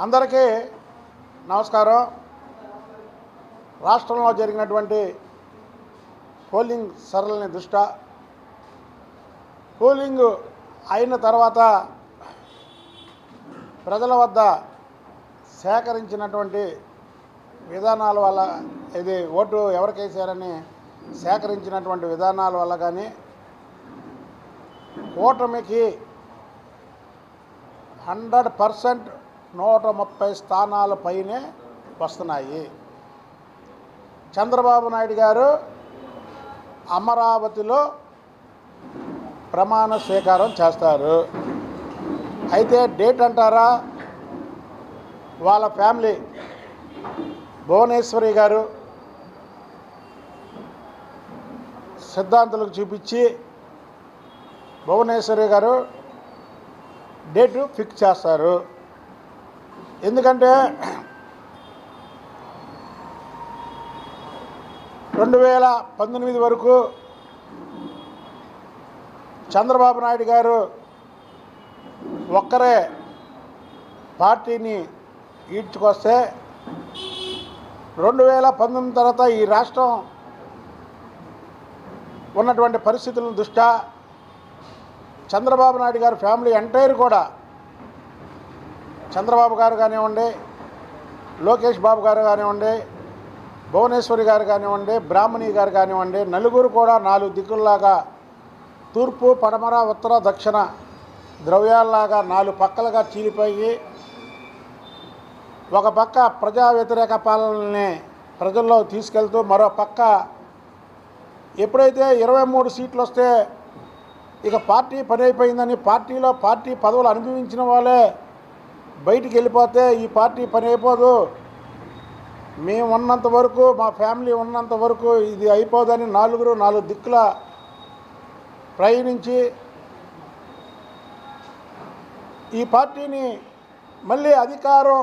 అందరికీ నమస్కారం. రాష్ట్రంలో జరిగినటువంటి పోలింగ్ సరళని దృష్ట్యా పోలింగ్ అయిన తర్వాత ప్రజల వద్ద సేకరించినటువంటి విధానాల వల్ల ఇది ఓటు ఎవరికేసారని సేకరించినటువంటి విధానాల వల్ల కానీ కూటమికి హండ్రెడ్ పర్సెంట్ నూట ముప్పై స్థానాల పైనే వస్తున్నాయి. చంద్రబాబు నాయుడు గారు అమరావతిలో ప్రమాణ స్వీకారం చేస్తారు. అయితే డేట్ అంటారా? వాళ్ళ ఫ్యామిలీ భువనేశ్వరి గారు సిద్ధాంతులకు చూపించి భువనేశ్వరి గారు డేటు ఫిక్స్ చేస్తారు. ఎందుకంటే రెండు వేల పంతొమ్మిది వరకు చంద్రబాబు నాయుడు గారు ఒక్కరే పార్టీని ఈడ్చుకొస్తే రెండు వేల పంతొమ్మిది తర్వాత ఈ రాష్ట్రం ఉన్నటువంటి పరిస్థితుల దృష్ట్యా చంద్రబాబు నాయుడు గారి ఫ్యామిలీ ఎంటైర్ కూడా చంద్రబాబు గారు కానివ్వండి లోకేష్ బాబు గారు కానివ్వండి భువనేశ్వరి గారు కానివ్వండి బ్రాహ్మణి గారు కానివ్వండి నలుగురు కూడా నాలుగు దిక్కుల్లాగా తూర్పు పడమర ఉత్తర దక్షిణ ద్రవ్యాల్లాగా నాలుగు పక్కలుగా చీలిపోయి ఒక పక్క ప్రజా వ్యతిరేక పాలనని ప్రజల్లో తీసుకెళ్తూ మరో పక్క ఎప్పుడైతే ఇరవై మూడు సీట్లు వస్తే ఇక పార్టీ పని అయిపోయిందని పార్టీలో పార్టీ పదవులు అనుభవించిన వాళ్ళే బయటికి వెళ్ళిపోతే ఈ పార్టీ పని అయిపోదు. మేము ఉన్నంత వరకు మా ఫ్యామిలీ ఉన్నంత వరకు ఇది అయిపోదని నాలుగురు నాలుగు దిక్కుల ప్రయాణించి ఈ పార్టీని మళ్ళీ అధికారం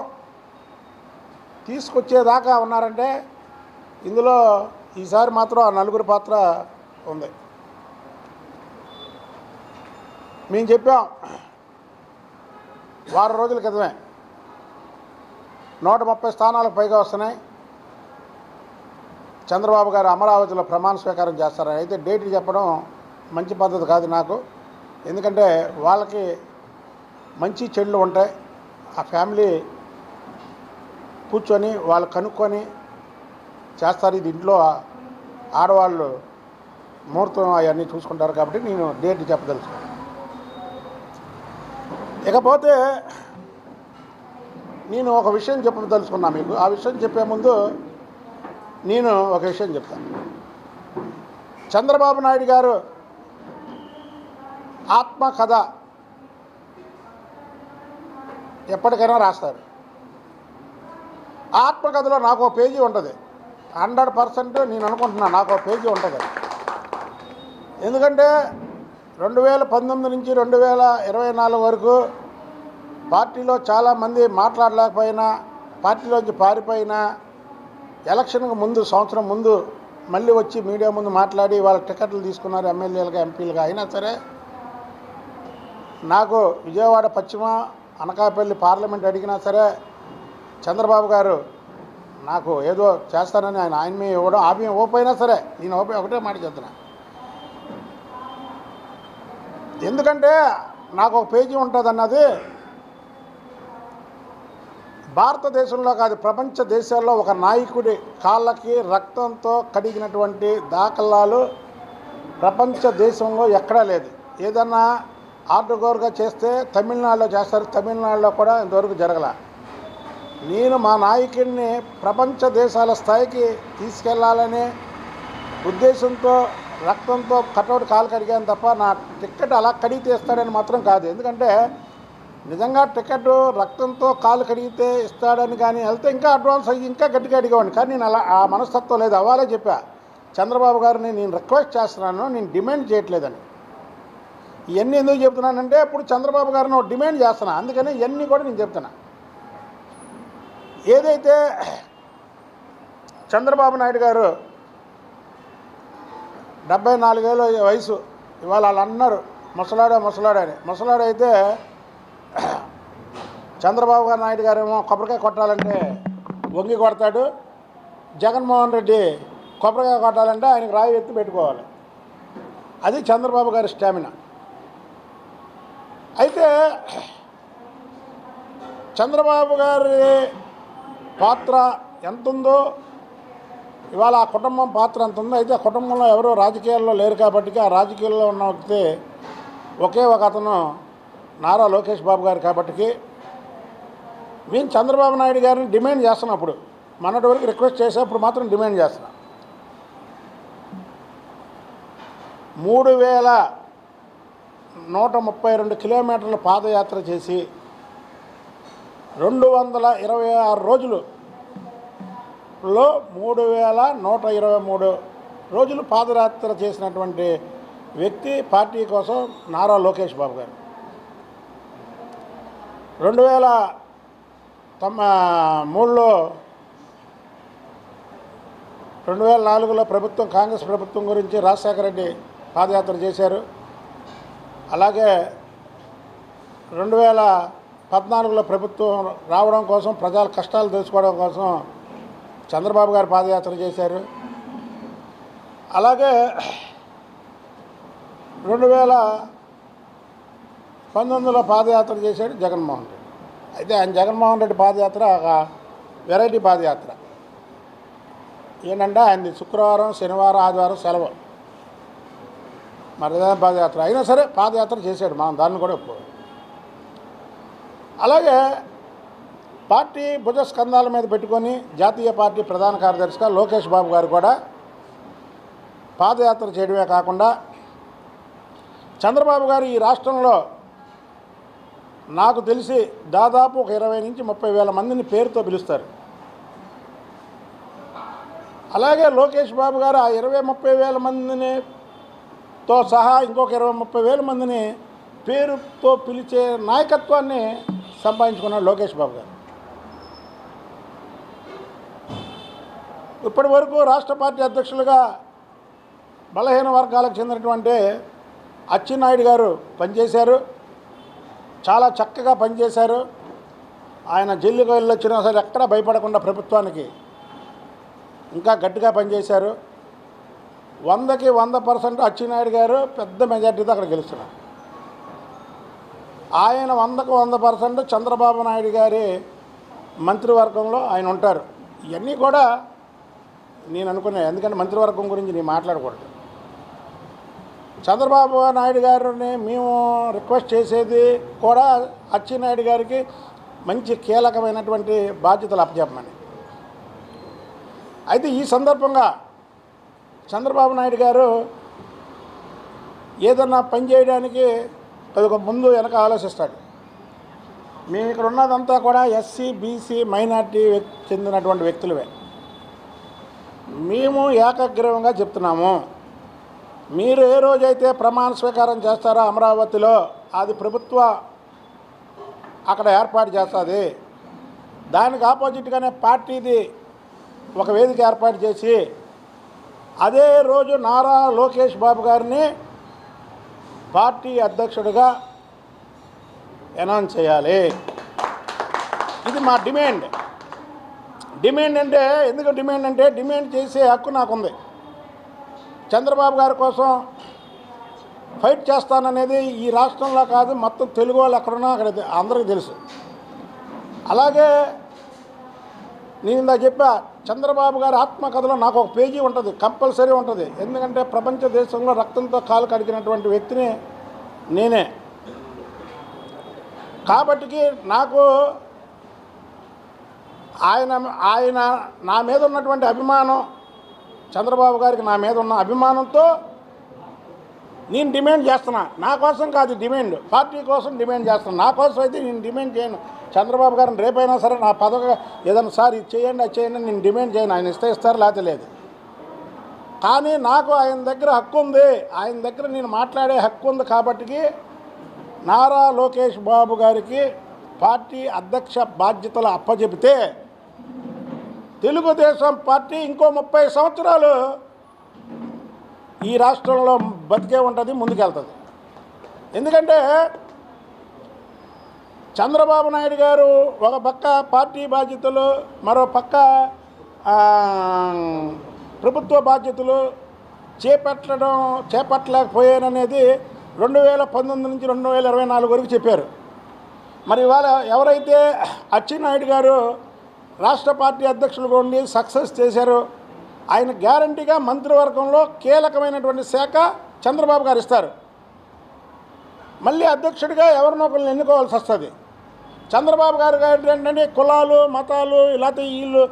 తీసుకొచ్చేదాకా ఉన్నారంటే ఇందులో ఈసారి మాత్రం ఆ నలుగురు పాత్ర ఉంది. మేము చెప్పాం. వారం రోజుల క్రితమే. నూట ముప్పై స్థానాలకు పైగా వస్తున్నాయి. చంద్రబాబు గారు అమరావతిలో ప్రమాణ స్వీకారం చేస్తారని అయితే డేట్ చెప్పడం మంచి పద్ధతి కాదు నాకు. ఎందుకంటే వాళ్ళకి మంచి చెడులు ఉంటాయి. ఆ ఫ్యామిలీ కూర్చొని వాళ్ళు కనుక్కొని చేస్తారు. ఇది ఇంట్లో ఆడవాళ్ళు ముహూర్తం అవన్నీ చూసుకుంటారు కాబట్టి నేను డేట్ చెప్పదలుచుకున్నాను. ఇకపోతే నేను ఒక విషయం చెప్పదలుచుకున్నా మీకు. ఆ విషయం చెప్పే ముందు నేను ఒక విషయం చెప్తాను. చంద్రబాబు నాయుడు గారు ఆత్మకథ ఎప్పటికైనా రాస్తారు. ఆత్మకథలో నాకు ఒక పేజీ ఉంటుంది. హండ్రెడ్ పర్సెంట్ నేను అనుకుంటున్నా నాకు ఒక పేజీ ఉంటుంది. ఎందుకంటే రెండు వేల పంతొమ్మిది నుంచి రెండు వేల ఇరవై నాలుగు వరకు పార్టీలో చాలామంది మాట్లాడలేకపోయినా పార్టీలోంచి పారిపోయినా ఎలక్షన్కు ముందు సంవత్సరం ముందు మళ్ళీ వచ్చి మీడియా ముందు మాట్లాడి వాళ్ళ టికెట్లు తీసుకున్నారు ఎమ్మెల్యేలుగా ఎంపీలుగా అయినా సరే నాకు విజయవాడ పశ్చిమ అనకాపల్లి పార్లమెంట్ అడిగినా సరే చంద్రబాబు గారు నాకు ఏదో చేస్తానని ఆయన ఆయన మీద ఇవ్వడం ఆమె ఓపోయినా సరే నేను ఓపి ఒకటే మాట చెప్తున్నాను ఎందుకంటే నాకు ఒక పేజీ ఉంటుంది అన్నది భారతదేశంలో కాదు ప్రపంచ దేశాల్లో ఒక నాయకుడి కాళ్ళకి రక్తంతో కడిగినటువంటి దాఖలాలు ప్రపంచ దేశంలో ఎక్కడా లేదు. ఏదన్నా ఆర్డర్గోర్గా చేస్తే తమిళనాడులో చేస్తారు తమిళనాడులో కూడా ఇంతవరకు జరగల. నేను మా నాయకుడిని ప్రపంచ దేశాల స్థాయికి తీసుకెళ్ళాలనే ఉద్దేశంతో రక్తంతో కటౌట్ కాలు కడిగాను తప్ప నా టికెట్ అలా కడిగితే ఇస్తాడని మాత్రం కాదు. ఎందుకంటే నిజంగా టికెట్ రక్తంతో కాలు కడిగితే ఇస్తాడని కానీ వెళ్తే ఇంకా అడ్వాన్స్ అయ్యి ఇంకా గట్టిగా అడిగేవాడిని. కానీ నేను అలా ఆ మనస్తత్వం లేదు. అవ్వాలే చెప్పా. చంద్రబాబు గారిని నేను రిక్వెస్ట్ చేస్తున్నాను. నేను డిమాండ్ చేయట్లేదని. ఇవన్నీ ఎందుకు చెప్తున్నానంటే ఇప్పుడు చంద్రబాబు గారిని డిమాండ్ చేస్తున్నా. అందుకని ఇవన్నీ కూడా నేను చెప్తున్నా. ఏదైతే చంద్రబాబు నాయుడు గారు డెబ్బై నాలుగేళ్ళ వయసు. ఇవాళ వాళ్ళు అన్నారు ముసలాడే ముసలాడే అని. ముసలాడైతే చంద్రబాబు గారు నాయుడు గారేమో కొబ్బరికాయ కొట్టాలంటే వంగి కొడతాడు. జగన్మోహన్ రెడ్డి కొబ్బరికాయ కొట్టాలంటే ఆయనకు రాయి ఎత్తి పెట్టుకోవాలి. అది చంద్రబాబు గారి స్టామినా. అయితే చంద్రబాబు గారి పాత్ర ఎంతుందో ఇవాళ ఆ కుటుంబం పాత్ర ఎంత ఉందో అయితే ఆ కుటుంబంలో ఎవరో రాజకీయాల్లో లేరు కాబట్టి ఆ రాజకీయాల్లో ఉన్న వ్యక్తి ఒకే ఒక అతను నారా లోకేష్ బాబు గారు కాబట్టి మేము చంద్రబాబు నాయుడు గారిని డిమాండ్ చేస్తున్నాం అప్పుడు. మొన్నటి వరకు రిక్వెస్ట్ చేసేప్పుడు మాత్రం డిమాండ్ చేస్తున్నాం. మూడు వేల నూట ముప్పై రెండు కిలోమీటర్ల పాదయాత్ర చేసి రెండు వందల ఇరవై ఆరు రోజులు లో మూడు వేల నూట ఇరవై మూడు రోజులు పాదయాత్ర చేసినటువంటి వ్యక్తి పార్టీ కోసం నారా లోకేష్ బాబు గారు. రెండు వేల తొమ్మ మూడులో రెండు వేల నాలుగులో ప్రభుత్వం కాంగ్రెస్ ప్రభుత్వం గురించి రాజశేఖర రెడ్డి పాదయాత్ర చేశారు. అలాగే రెండు వేల పద్నాలుగులో ప్రభుత్వం రావడం కోసం ప్రజల కష్టాలు తెలుసుకోవడం కోసం చంద్రబాబు గారు పాదయాత్ర చేశారు. అలాగే రెండు వేల పంతొమ్మిదిలో పాదయాత్ర చేశాడు జగన్మోహన్ రెడ్డి. అయితే ఆయన జగన్మోహన్ రెడ్డి పాదయాత్ర ఒక వెరైటీ పాదయాత్ర. ఏంటంటే ఆయనది శుక్రవారం శనివారం ఆదివారం సెలవు. మరి పాదయాత్ర అయినా సరే పాదయాత్ర చేశాడు. మనం దాన్ని కూడా ఒప్పుకోం అలాగే పార్టీ భుజ స్కంధాల మీద పెట్టుకొని జాతీయ పార్టీ ప్రధాన కార్యదర్శిగా లోకేష్ బాబు గారు కూడా పాదయాత్ర చేయడమే కాకుండా చంద్రబాబు గారు ఈ రాష్ట్రంలో నాకు తెలిసి దాదాపు ఒక ఇరవై నుంచి ముప్పై వేల మందిని పేరుతో పిలుస్తారు. అలాగే లోకేష్ బాబు గారు ఆ ఇరవై ముప్పై వేల మందిని తో సహా ఇంకొక ఇరవై ముప్పై వేల మందిని పేరుతో పిలిచే నాయకత్వాన్ని సంపాదించుకున్నాడు లోకేష్ బాబు గారు. ఇప్పటి వరకు రాష్ట్ర పార్టీ అధ్యక్షులుగా బలహీన వర్గాలకు చెందినటువంటి అచ్చెన్నాయుడు గారు పనిచేశారు. చాలా చక్కగా పనిచేశారు. ఆయన జైలుకి వెళ్ళొచ్చినా సరే ఎక్కడా భయపడకుండా ప్రభుత్వానికి ఇంకా గట్టిగా పనిచేశారు. వందకి వంద పర్సెంట్ అచ్చెన్నాయుడు గారు పెద్ద మెజార్టీతో అక్కడ గెలుస్తున్నారు. ఆయన వందకు వంద పర్సెంట్ చంద్రబాబు నాయుడు గారి మంత్రివర్గంలో ఆయన ఉంటారు. ఇవన్నీ కూడా నేను అనుకున్నా ఎందుకంటే మంత్రివర్గం గురించి నేను మాట్లాడకూడదు. చంద్రబాబు నాయుడు గారిని మేము రిక్వెస్ట్ చేసేది కూడా అచ్చెన్నాయుడు గారికి మంచి కీలకమైనటువంటి బాధ్యతలు అప్పచెప్పమని. అయితే ఈ సందర్భంగా చంద్రబాబు నాయుడు గారు ఏదన్నా పని చేయడానికి ఒక ముందు వెనక ఆలోచిస్తాడు. మేము ఇక్కడ ఉన్నదంతా కూడా ఎస్సీ బీసీ మైనార్టీ చెందినటువంటి వ్యక్తులవే మేము ఏకగ్రీవంగా చెప్తున్నాము. మీరు ఏ రోజైతే ప్రమాణ స్వీకారం చేస్తారో అమరావతిలో అది ప్రభుత్వ అక్కడ ఏర్పాటు చేస్తుంది. దానికి ఆపోజిట్గానే పార్టీది ఒక వేదిక ఏర్పాటు చేసి అదే రోజు నారా లోకేష్ బాబు గారిని పార్టీ అధ్యక్షుడిగా అనౌన్స్ చేయాలి. ఇది మా డిమాండ్. డిమాండ్ అంటే ఎందుకు డిమాండ్ అంటే డిమాండ్ చేసే హక్కు నాకుంది. చంద్రబాబు గారి కోసం ఫైట్ చేస్తాననేది ఈ రాష్ట్రంలో కాదు మొత్తం తెలుగు వాళ్ళు ఎక్కడున్నా అక్కడ అందరికీ తెలుసు. అలాగే నేను ఇందా చెప్పా చంద్రబాబు గారి ఆత్మకథలో నాకు ఒక పేజీ ఉంటుంది కంపల్సరీ ఉంటుంది. ఎందుకంటే ప్రపంచ దేశంలో రక్తంతో కాలు కడిగినటువంటి వ్యక్తిని నేనే. కాబట్టికి నాకు ఆయన ఆయన నా మీద ఉన్నటువంటి అభిమానం చంద్రబాబు గారికి నా మీద ఉన్న అభిమానంతో నేను డిమాండ్ చేస్తున్నా. నా కోసం కాదు డిమాండ్. పార్టీ కోసం డిమాండ్ చేస్తున్నా. నా కోసం అయితే నేను డిమాండ్ చేయను. చంద్రబాబు గారిని రేపైనా సరే నా పదవి ఏదైనా సార్ ఇది చేయండి అది చేయండి నేను డిమాండ్ చేయను. ఆయన ఇస్తే ఇస్తారు లేకపోతే లేదు. కానీ నాకు ఆయన దగ్గర హక్కు ఉంది. ఆయన దగ్గర నేను మాట్లాడే హక్కు ఉంది కాబట్టి నారా లోకేష్ బాబు గారికి పార్టీ అధ్యక్ష బాధ్యతలు అప్పచెబితే తెలుగుదేశం పార్టీ ఇంకో ముప్పై సంవత్సరాలు ఈ రాష్ట్రంలో బతికే ఉంటుంది ముందుకెళ్తుంది. ఎందుకంటే చంద్రబాబు నాయుడు గారు ఒక పక్క పార్టీ బాధ్యతలు మరో పక్క ప్రభుత్వ బాధ్యతలు చేపట్టడం చేపట్టలేకపోయాననేది రెండు వేల పంతొమ్మిది నుంచి రెండు వేల ఇరవై నాలుగు వరకు చెప్పారు. మరి ఇవాళ ఎవరైతే అచ్చెన్నాయుడు గారు రాష్ట్ర పార్టీ అధ్యక్షులుగా ఉండి సక్సెస్ చేశారు. ఆయన గ్యారంటీగా మంత్రివర్గంలో కీలకమైనటువంటి శాఖ చంద్రబాబు గారు ఇస్తారు. మళ్ళీ అధ్యక్షుడిగా ఎవరినో ఒకరిని ఎన్నుకోవాల్సి వస్తుంది. చంద్రబాబు గారు ఏంటంటే కులాలు మతాలు లేకపోతే వీళ్ళు.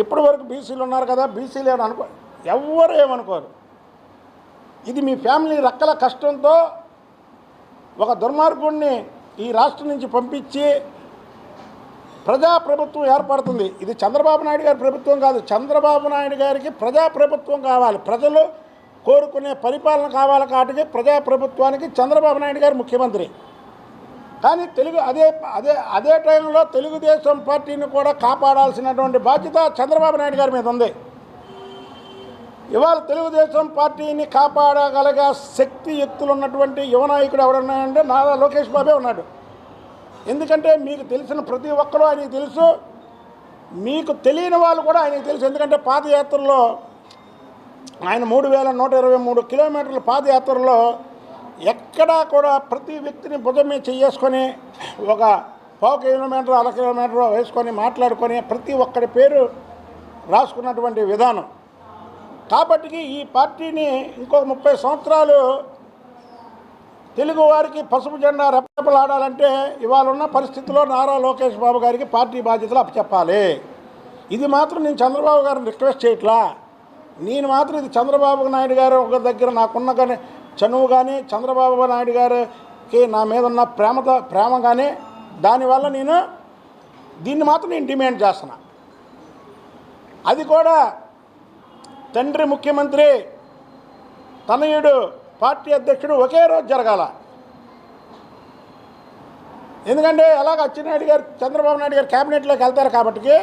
ఇప్పటి వరకు బీసీలు ఉన్నారు కదా బీసీలు ఏమని అనుకో ఎవ్వరు ఏమనుకోరు. ఇది మీ ఫ్యామిలీ రక్కల కష్టంతో ఒక దుర్మార్గుడిని ఈ రాష్ట్రం నుంచి పంపించి ప్రజాప్రభుత్వం ఏర్పడుతుంది. ఇది చంద్రబాబు నాయుడు గారి ప్రభుత్వం కాదు. చంద్రబాబు నాయుడు గారికి ప్రజాప్రభుత్వం కావాలి. ప్రజలు కోరుకునే పరిపాలన కావాలి కాబట్టి ప్రజాప్రభుత్వానికి చంద్రబాబు నాయుడు గారు ముఖ్యమంత్రి. కానీ తెలుగు అదే అదే అదే టైంలో తెలుగుదేశం పార్టీని కూడా కాపాడాల్సినటువంటి బాధ్యత చంద్రబాబు నాయుడు గారి మీద ఉంది. ఇవాళ తెలుగుదేశం పార్టీని కాపాడగలగా శక్తి ఎత్తులు ఉన్నటువంటి యువ నాయకుడు ఎవరున్నాయంటే నారా లోకేష్ బాబే ఉన్నాడు. ఎందుకంటే మీకు తెలిసిన ప్రతి ఒక్కరూ ఆయనకి తెలుసు. మీకు తెలియని వాళ్ళు కూడా ఆయనకి తెలుసు. ఎందుకంటే పాదయాత్రలో ఆయన మూడు వేల నూట ఇరవై మూడు కిలోమీటర్ల పాదయాత్రలో ఎక్కడా కూడా ప్రతి వ్యక్తిని భుజం మీద చేసుకొని ఒక పావు కిలోమీటర్ అర కిలోమీటర్ వేసుకొని మాట్లాడుకొని ప్రతి ఒక్కడి పేరు రాసుకున్నటువంటి విధానం. కాబట్టి ఈ పార్టీని ఇంకొక ముప్పై సంవత్సరాలు తెలుగు వారికి పసుపు జెండా రెప్పలాడాలంటే ఇవాళ ఉన్న పరిస్థితిలో నారా లోకేష్ బాబు గారికి పార్టీ బాధ్యతలు అప్పచెప్పాలి. ఇది మాత్రం నేను చంద్రబాబు గారిని రిక్వెస్ట్ చేయట్లా. నేను మాత్రం ఇది చంద్రబాబు నాయుడు గారు ఒక దగ్గర నాకున్న కానీ చనువు కానీ చంద్రబాబు నాయుడు గారికి నా మీద ఉన్న ప్రేమతో ప్రేమ కానీ దానివల్ల నేను దీన్ని మాత్రం నేను డిమాండ్ చేస్తున్నా. అది కూడా తండ్రి ముఖ్యమంత్రి తనయుడు పార్టీ అధ్యక్షుడు ఒకే రోజు జరగాల. ఎందుకంటే ఎలాగ అచ్చెన్నాయుడు గారు చంద్రబాబు నాయుడు గారు క్యాబినెట్లోకి వెళ్తారు కాబట్టి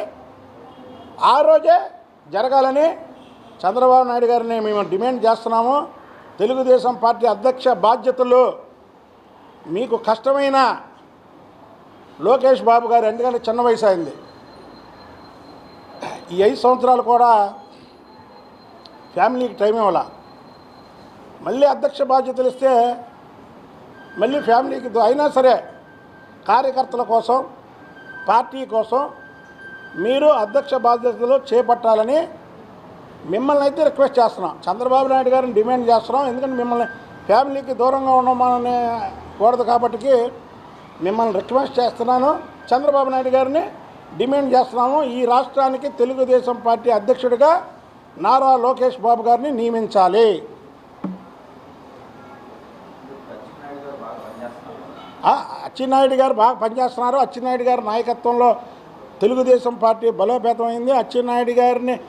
ఆ రోజే జరగాలని చంద్రబాబు నాయుడు గారిని మేము డిమాండ్ చేస్తున్నాము. తెలుగుదేశం పార్టీ అధ్యక్ష బాధ్యతలు మీకు కష్టమైన లోకేష్ బాబు గారు ఎందుకంటే చిన్న వయసు అయింది. ఈ ఐదు సంవత్సరాలు కూడా ఫ్యామిలీకి టైం ఇవ్వాల. మళ్ళీ అధ్యక్ష బాధ్యతలు ఇస్తే మళ్ళీ ఫ్యామిలీకి అయినా సరే కార్యకర్తల కోసం పార్టీ కోసం మీరు అధ్యక్ష బాధ్యతలు చేపట్టాలని మిమ్మల్ని అయితే రిక్వెస్ట్ చేస్తున్నాం. చంద్రబాబు నాయుడు గారిని డిమాండ్ చేస్తున్నాం. ఎందుకంటే మిమ్మల్ని ఫ్యామిలీకి దూరంగా ఉండమని కూడదు కాబట్టి మిమ్మల్ని రిక్వెస్ట్ చేస్తున్నాను. చంద్రబాబు నాయుడు గారిని డిమాండ్ చేస్తున్నాము. ఈ రాష్ట్రానికి తెలుగుదేశం పార్టీ అధ్యక్షుడిగా నారా లోకేష్ బాబు గారిని నియమించాలి ఆ, అచ్చెన్నాయుడు గారు బాగా పనిచేస్తున్నారు. అచ్చెన్నాయుడు గారి నాయకత్వంలో తెలుగుదేశం పార్టీ బలోపేతమైంది. అచ్చెన్నాయుడు గారిని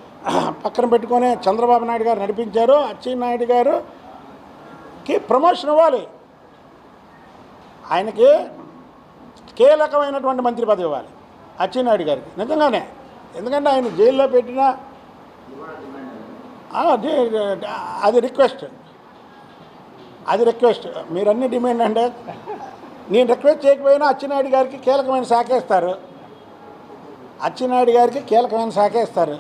పక్కన పెట్టుకొని చంద్రబాబు నాయుడు గారు నడిపించారు. అచ్చెన్నాయుడు గారుకి ప్రమోషన్ ఇవ్వాలి. ఆయనకి కీలకమైనటువంటి మంత్రి పదవి ఇవ్వాలి అచ్చెన్నాయుడు గారికి. నిజంగానే. ఎందుకంటే ఆయన జైల్లో పెట్టిన అది రిక్వెస్ట్. అది రిక్వెస్ట్. మీరన్నీ డిమాండ్ అంటే నేను రిక్వెస్ట్ చేయకపోయినా అచ్చెన్నాయుడు గారికి కీలకమైన శాఖ ఇస్తారు అచ్చెన్నాయుడు గారికి కీలకమైన శాఖ ఇస్తారు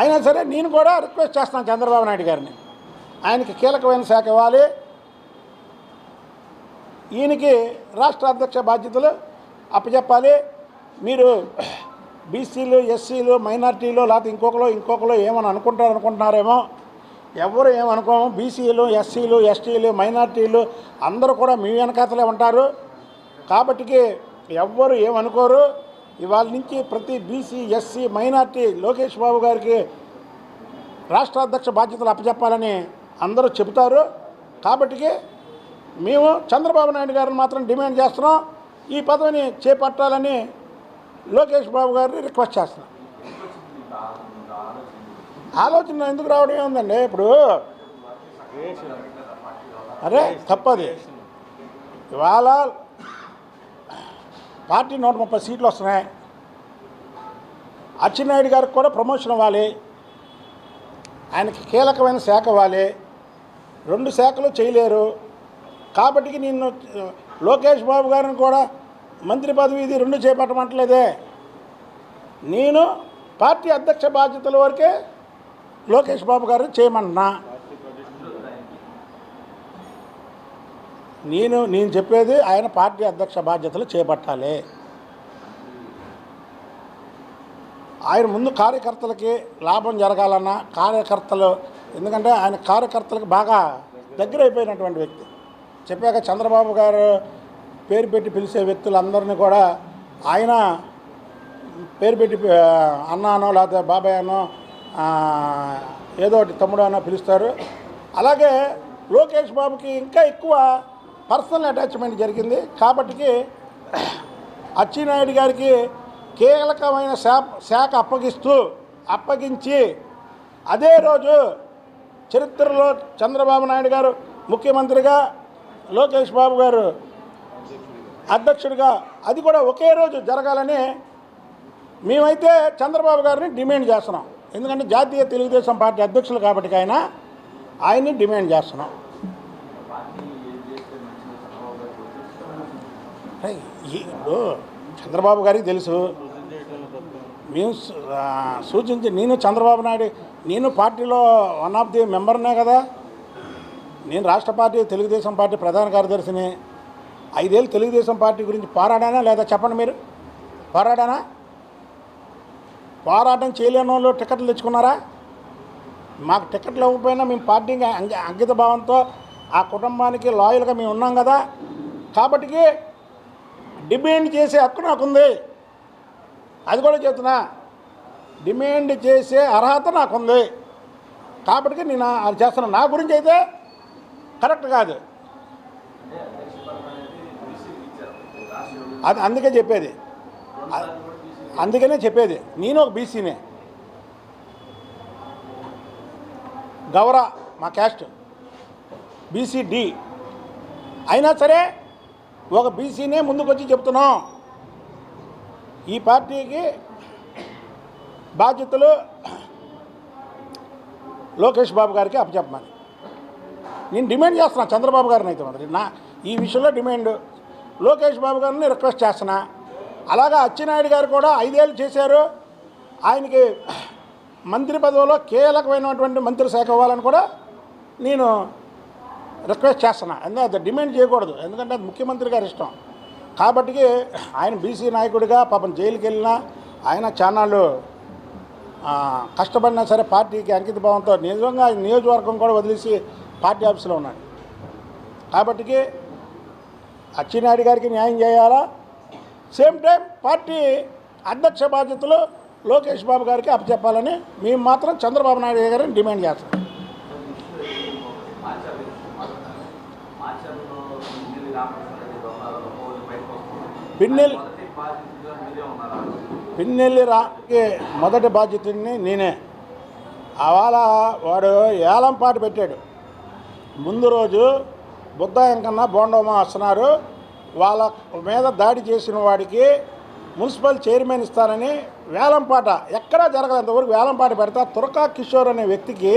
అయినా సరే నేను కూడా రిక్వెస్ట్ చేస్తాను చంద్రబాబు నాయుడు గారిని. ఆయనకి కీలకమైన శాఖ ఇవ్వాలి. ఈయనకి రాష్ట్ర అధ్యక్ష బాధ్యతలు అప్పచెప్పాలి. మీరు బీసీలు ఎస్సీలు మైనార్టీలు లేకపోతే ఇంకొకరు ఇంకొకరు ఏమని అనుకుంటారు అనుకుంటున్నారేమో ఎవరు ఏమనుకోము బీసీలు ఎస్సీలు ఎస్టీలు మైనార్టీలు అందరూ కూడా మీ వెనకాతలే ఉంటారు. కాబట్టికి ఎవ్వరు ఏమనుకోరు. ఇవాళ నుంచి ప్రతి BC SC minority Lokesh Babu గారికి రాష్ట్ర అధ్యక్ష బాధ్యతలు అప్పచెప్పాలని అందరూ చెబుతారు. కాబట్టికి మేము చంద్రబాబు నాయుడు గారిని మాత్రం డిమాండ్ చేస్తున్నాం. ఈ పదవిని చేపట్టాలని లోకేష్ బాబు గారిని రిక్వెస్ట్ చేస్తున్నాం. ఆలోచన ఎందుకు రావడం ఏముందండి? ఇప్పుడు అరే తప్పది. ఇవాళ పార్టీ నూట ముప్పై సీట్లు వస్తున్నాయి. అచ్చెన్నాయుడు గారికి కూడా ప్రమోషన్ ఇవ్వాలి. ఆయనకి కీలకమైన శాఖ ఇవ్వాలి. రెండు శాఖలు చేయలేరు. కాబట్టి నేను లోకేష్ బాబు గారిని కూడా మంత్రి పదవి ఇది రెండు చేపట్టమంటలేదే. నేను పార్టీ అధ్యక్ష బాధ్యతల వరకే లోకేష్ బాబు గారు చేయమన్నా. నేను నేను చెప్పేది ఆయన పార్టీ అధ్యక్ష బాధ్యతలు చేపట్టాలి. ఆయన ముందు కార్యకర్తలకి లాభం జరగాలన్నా కార్యకర్తలు ఎందుకంటే ఆయన కార్యకర్తలకు బాగా దగ్గర అయిపోయినటువంటి వ్యక్తి. చెప్పాక చంద్రబాబు గారు పేరు పెట్టి పిలిచే వ్యక్తులందరినీ కూడా ఆయన పేరు పెట్టి అన్నానో లేకపోతే బాబాయ్ అనో ఏదో ఒకటి తమ్ముడు అన్న పిలుస్తారు. అలాగే లోకేష్ బాబుకి ఇంకా ఎక్కువ పర్సనల్ అటాచ్మెంట్ జరిగింది. కాబట్టికి అచ్చినాయుడు గారికి కీలకమైన శాఖ శాఖ అప్పగిస్తూ అప్పగించి అదే రోజు చరిత్రలో చంద్రబాబు నాయుడు గారు ముఖ్యమంత్రిగా లోకేష్ బాబు గారు అధ్యక్షుడిగా అది కూడా ఒకే రోజు జరగాలని మేమైతే చంద్రబాబు గారిని డిమాండ్ చేస్తున్నాం. ఎందుకంటే జాతీయ తెలుగుదేశం పార్టీ అధ్యక్షులు కాబట్టి ఆయన ఆయన్ని డిమాండ్ చేస్తున్నాం. ఇప్పుడు చంద్రబాబు గారికి తెలుసు. మేము సూచించి నేను చంద్రబాబు నాయుడు నేను పార్టీలో వన్ ఆఫ్ ది మెంబర్నే కదా. నేను రాష్ట్ర పార్టీ తెలుగుదేశం పార్టీ ప్రధాన కార్యదర్శిని. ఐదేళ్ళు తెలుగుదేశం పార్టీ గురించి పోరాడానా లేదా చెప్పండి మీరు? పోరాడానా? పోరాటం చేయలేని వాళ్ళు టికెట్లు తెచ్చుకున్నారా? మాకు టికెట్లు ఇవ్వకపోయినా మేము పార్టీకి అంగ అంకిత భావంతో ఆ కుటుంబానికి లాయల్గా మేము ఉన్నాం కదా. కాబట్టి డిమాండ్ చేసే హక్కు నాకుంది. అది కూడా చెప్తున్నా. డిమాండ్ చేసే అర్హత నాకుంది. కాబట్టి నేను అది చేస్తున్నాను నా గురించి అయితే కరెక్ట్ కాదు. అది అందుకే చెప్పేది. అందుకనే చెప్పేది. నేను ఒక బీసీనే. గౌర మా క్యాస్ట్. బీసీడి. అయినా సరే ఒక బీసీనే ముందుకొచ్చి చెప్తున్నాం. ఈ పార్టీకి బాధ్యతలు లోకేష్ బాబు గారికి అప్పచెప్పమని. నేను డిమాండ్ చేస్తున్నా చంద్రబాబు గారిని అయితే మరి నా ఈ విషయంలో డిమాండ్. లోకేష్ బాబు గారిని రిక్వెస్ట్ చేస్తున్నా. అలాగా అచ్చెన్నాయుడు గారు కూడా ఐదేళ్ళు చేశారు. ఆయనకి మంత్రి పదవిలో కీలకమైనటువంటి మంత్రి శాఖ ఇవ్వాలని కూడా నేను రిక్వెస్ట్ చేస్తున్నా. ఎందుకంటే అది డిమాండ్ చేయకూడదు. ఎందుకంటే అది ముఖ్యమంత్రి గారి ఇష్టం. కాబట్టి ఆయన బీసీ నాయకుడిగా పాపం జైలుకి వెళ్ళినా ఆయన చానాళ్ళు కష్టపడినా సరే పార్టీకి అంకిత భావంతో నిజంగా నియోజకవర్గం కూడా వదిలేసి పార్టీ ఆఫీస్లో ఉన్నాడు. కాబట్టి అచ్చినాయుడు గారికి న్యాయం చేయాలా? సేమ్ టైం పార్టీ అధ్యక్ష బాధ్యతలు లోకేష్ బాబు గారికి అప్పచెప్పాలని మేము మాత్రం చంద్రబాబు నాయుడు గారిని డిమాండ్ చేస్తాం. పిన్నెల్ పిన్నెల్లి రాకి మొదటి బాధ్యతని నేనే. అవాళ వాడు ఏలం పాట పెట్టాడు. ముందు రోజు బుద్ధాయం కన్నా బోండోమా వస్తున్నారు. వాళ్ళ మీద దాడి చేసిన వాడికి మున్సిపల్ చైర్మన్ ఇస్తానని వేలంపాట ఎక్కడా జరగలేంతవరకు వేలంపాట పెడతా. తురకా కిషోర్ అనే వ్యక్తికి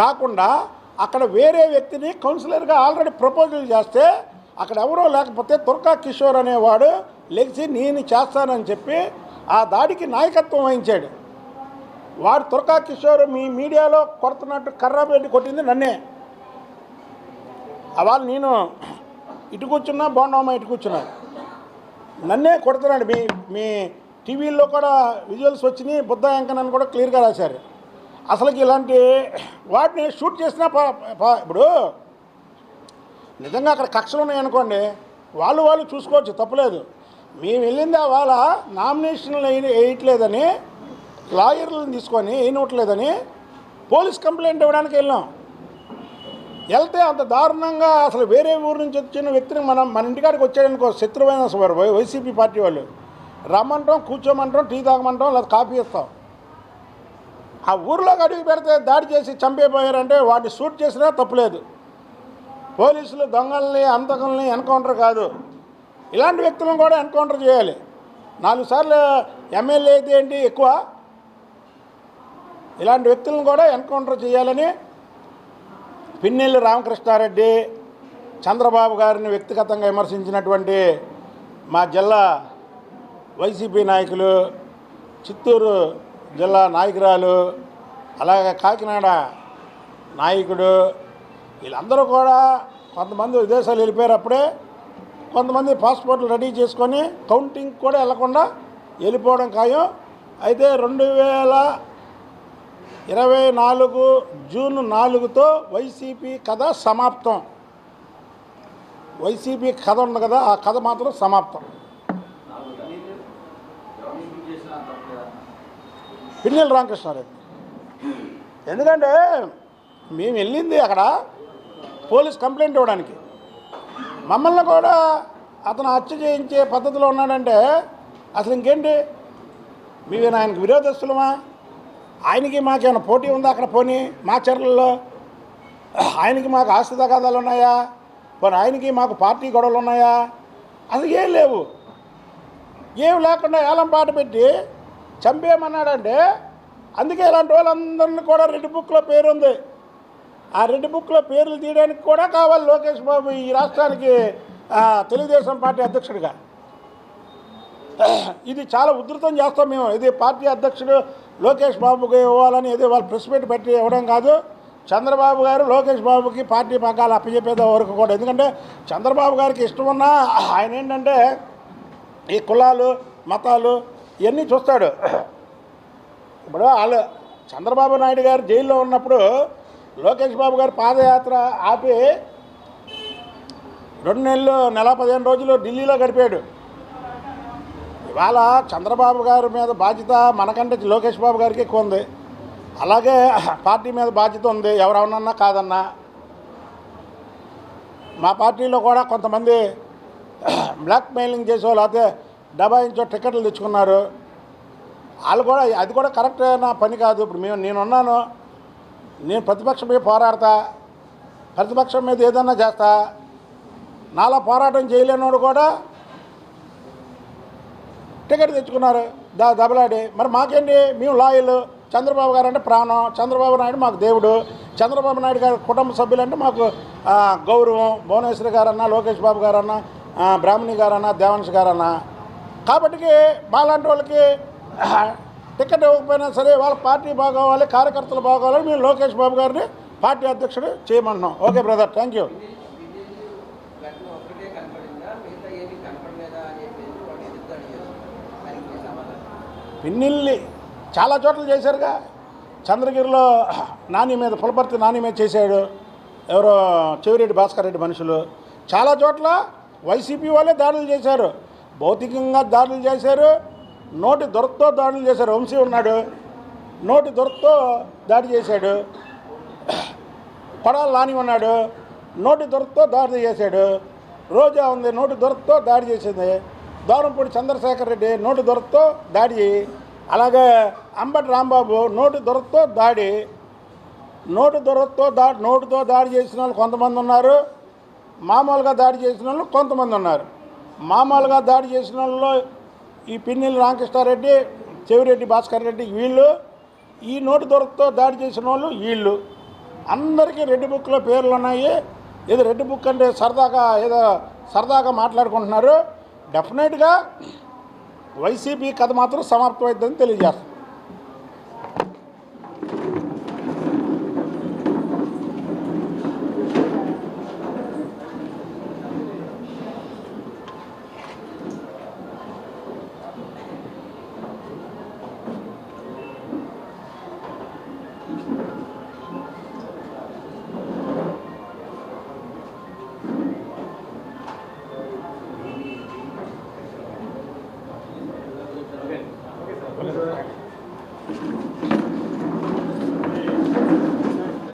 కాకుండా అక్కడ వేరే వ్యక్తిని కౌన్సిలర్గా ఆల్రెడీ ప్రపోజల్ చేస్తే అక్కడ ఎవరో లేకపోతే తుర్కా కిషోర్ అనేవాడు లెగిసి నేను చేస్తానని చెప్పి ఆ దాడికి నాయకత్వం వహించాడు. వాడు తుర్కా కిషోర్ మీ మీడియాలో కొడుతున్నట్టు కర్ర కొట్టింది నన్నే. వాళ్ళు నేను ఇటు కూర్చున్నా బాగున్నామా ఇటు కూర్చున్నాడు నన్నే కొడుతున్నాడు. మీ మీ టీవీల్లో కూడా విజువల్స్ వచ్చినాయి బుద్ధ వెంకన్నని కూడా క్లియర్గా రాశారు. అసలుకి ఇలాంటి వాటిని షూట్ చేసినా ఇప్పుడు నిజంగా అక్కడ కక్షలు ఉన్నాయనుకోండి వాళ్ళు వాళ్ళు చూసుకోవచ్చు తప్పులేదు. మేము వెళ్ళింది వాళ్ళ నామినేషన్లు వేయట్లేదని లాయర్లను తీసుకొని వేయనట్లేదని పోలీస్ కంప్లైంట్ ఇవ్వడానికి వెళ్ళాం. వెళ్తే అంత దారుణంగా అసలు వేరే ఊరు నుంచి వచ్చిన వ్యక్తిని మనం మన ఇంటికాడికి వచ్చాడనుకో శత్రువైన వారు వైసీపీ పార్టీ వాళ్ళు. రమ్మంటాం కూర్చోమంటాం టీ తాగమంటాం లేదా కాఫీ ఇస్తాం. ఆ ఊర్లోకి అడుగు పెడితే దాడి చేసి చంపేపోయారంటే వాటిని షూట్ చేసినా తప్పులేదు. పోలీసులు దొంగల్ని అంతకుల్ని ఎన్కౌంటర్ కాదు. ఇలాంటి వ్యక్తులను కూడా ఎన్కౌంటర్ చేయాలి. నాలుగు సార్లు ఎమ్మెల్యే అయితే ఏంటి ఎక్కువ? ఇలాంటి వ్యక్తులను కూడా ఎన్కౌంటర్ చేయాలని పిన్నెల్లి రామకృష్ణారెడ్డి చంద్రబాబు గారిని వ్యక్తిగతంగా విమర్శించినటువంటి మా జిల్లా వైసీపీ నాయకులు చిత్తూరు జిల్లా నాయకురాలు అలాగే కాకినాడ నాయకుడు వీళ్ళందరూ కూడా కొంతమంది విదేశాలు వెళ్ళిపోయేటప్పుడే కొంతమంది పాస్పోర్ట్లు రెడీ చేసుకొని కౌంటింగ్ కూడా వెళ్ళకుండా వెళ్ళిపోవడం ఖాయం. అయితే రెండు వేల ఇరవై నాలుగు జూన్ నాలుగుతో వైసీపీ కథ సమాప్తం. వైసీపీ కథ ఉంది కదా ఆ కథ మాత్రం సమాప్తం. పిన్నెల రామకృష్ణారెడ్డి. ఎందుకంటే మేము వెళ్ళింది అక్కడ పోలీస్ కంప్లైంట్ ఇవ్వడానికి. మమ్మల్ని కూడా అతను హత్య చేయించే పద్ధతిలో ఉన్నాడంటే అసలు ఇంకేంటి? మేమేనా ఆయనకు విరోధస్తులమా? ఆయనకి మాకేమైనా పోటీ ఉందా అక్కడ పోనీ? మా చర్లలో? ఆయనకి మాకు ఆస్తి తగాదాలు ఉన్నాయా? పోనీ ఆయనకి మాకు పార్టీ గొడవలు ఉన్నాయా? అసలు ఏం లేవు. ఏం లేకుండా ఏలం పాట పెట్టి చంపేయమన్నాడంటే అందుకే ఇలాంటి వాళ్ళందరినీ కూడా రెడ్ బుక్లో పేరు ఉంది ఆ రెడ్ బుక్లో పేర్లు తీయడానికి కూడా కావాలి లోకేష్ బాబు ఈ రాష్ట్రానికి తెలుగుదేశం పార్టీ అధ్యక్షుడిగా. ఇది చాలా ఉధృతం చేస్తాం మేము. ఇది పార్టీ అధ్యక్షుడు లోకేష్ బాబుకి ఇవ్వాలని ఏదో వాళ్ళు ప్రెస్ మీట్ పెట్టి ఇవ్వడం కాదు. చంద్రబాబు గారు లోకేష్ బాబుకి పార్టీ పగ్గాలు అప్పచెప్పేదో వరకు కూడా. ఎందుకంటే చంద్రబాబు గారికి ఇష్టం ఉన్నా ఆయన ఏంటంటే ఈ కులాలు మతాలు ఇవన్నీ చూస్తాడు. ఇప్పుడు వాళ్ళు చంద్రబాబు నాయుడు గారు జైల్లో ఉన్నప్పుడు లోకేష్ బాబు గారు పాదయాత్ర ఆపి రెండు నెలలు నెల పదిహేను రోజులు ఢిల్లీలో గడిపాడు. ఇవాళ చంద్రబాబు గారి మీద బాధ్యత మనకంటే లోకేష్ బాబు గారికి ఎక్కువ ఉంది. అలాగే పార్టీ మీద బాధ్యత ఉంది. ఎవరెవరన్నా కాదన్నా. మా పార్టీలో కూడా కొంతమంది బ్లాక్ మెయిలింగ్ చేసో లేకపోతే డబాయించో టికెట్లు తెచ్చుకున్నారు. వాళ్ళు కూడా అది కూడా కరెక్ట్ నా పని కాదు. ఇప్పుడు మేము నేనున్నాను. నేను ప్రతిపక్షం మీద పోరాడతా. ప్రతిపక్షం మీద ఏదన్నా చేస్తా. నాలా పోరాటం చేయలేనోడు కూడా టికెట్ తెచ్చుకున్నారు. దా దెబ్బలాడి మరి మాకేంటి? మేము లాయలు. చంద్రబాబు గారు అంటే ప్రాణం. చంద్రబాబు నాయుడు మాకు దేవుడు. చంద్రబాబు నాయుడు గారి కుటుంబ సభ్యులంటే మాకు గౌరవం. భువనేశ్వరి గారన్నా లోకేష్ బాబు గారన్నా బ్రాహ్మణి గారన్నా దేవాంశ్ గారన్నా. కాబట్టి మాలాంటి వాళ్ళకి టికెట్ ఇవ్వకపోయినా సరే వాళ్ళ పార్టీ బాగోవాలి కార్యకర్తలు బాగోవాలి మేము లోకేష్ బాబు గారిని పార్టీ అధ్యక్షుడు చేయమంటున్నాం. Okay brother. థ్యాంక్ యూ పిన్నిల్ని చాలా చోట్ల చేశారుగా. చంద్రగిరిలో నాని మీద పులపర్తి నాని మీద చేశాడు. ఎవరో చెవిరెడ్డి భాస్కర్ రెడ్డి మనుషులు. చాలా చోట్ల వైసీపీ వాళ్ళే దాడులు చేశారు. భౌతికంగా దాడులు చేశారు. నోటి దొరతో దాడులు చేశారు. వంశీ ఉన్నాడు. నోటి దొరతో దాడి చేశాడు. పడాలు లాని ఉన్నాడు. నోటి దొరతో దాడి చేశాడు. రోజా ఉంది. నోటి దొరతో దాడి చేసింది. దూరంపూడి చంద్రశేఖర్ రెడ్డి నోటు దొరకతో దాడి అలాగే అంబటి రాంబాబు నోటు దొరకతో దాడి. నోటు దొరకతో దా నోటుతో దాడి చేసిన వాళ్ళు కొంతమంది ఉన్నారు. మామూలుగా దాడి చేసిన వాళ్ళు కొంతమంది ఉన్నారు. మామూలుగా దాడి చేసిన వాళ్ళు ఈ పిన్నెల్లి రామకృష్ణారెడ్డి చెవిరెడ్డి భాస్కర్ రెడ్డి వీళ్ళు. ఈ నోటు దొరకతో దాడి చేసిన వాళ్ళు వీళ్ళు. అందరికీ రెడ్ బుక్లో పేర్లు ఉన్నాయి. ఏదో రెడ్ బుక్ అంటే సరదాగా ఏదో సరదాగా మాట్లాడుకుంటున్నారు. డెఫినెట్గా వైసీపీ కథ మాత్రం సమాప్తమవుతుందని తెలియజేస్తుంది.